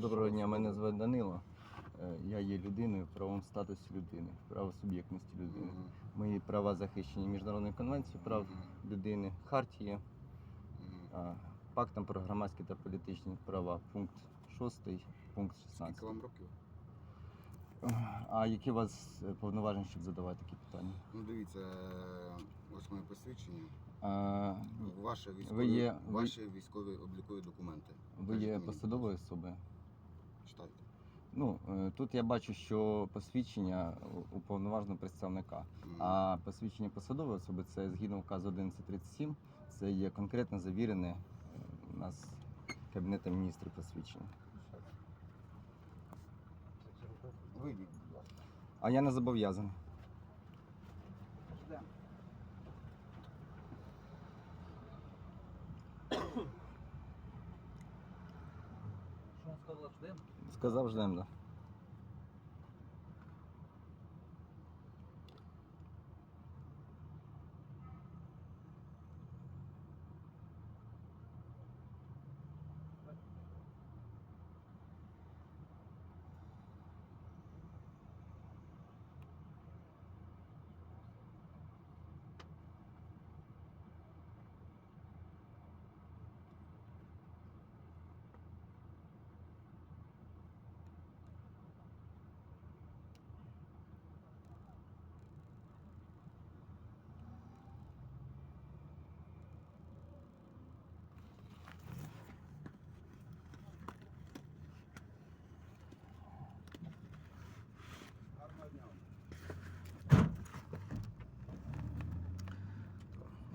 Доброго дня, мене звати Данило. Е, Я є людиною в правовому статусі людини, правосуб'єктності людини. Мої права захищені Міжнародною конвенцією прав людини, хартії, пактом про громадські та політичні права, пункт 6, пункт 16. Скільки вам років? А які у вас е, повноваження, щоб задавати такі питання? Ну дивіться, е, ось моє посвідчення. А, Ваші військові, Ви є- ви- військові облікові документи. ви є посадовою особою? Читайте. Ну, е, тут я бачу, що посвідчення у- уповноваженого представника. А посвідчення посадової особи це згідно указу 1137, це є конкретно завірене е, у нас Кабінетом міністрів посвідчення. Вийдіть, будь ласка. А я не зобов'язаний. Що він сказав, ждем? Сказав ждем.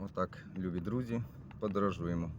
Отак, любі друзі, подорожуємо.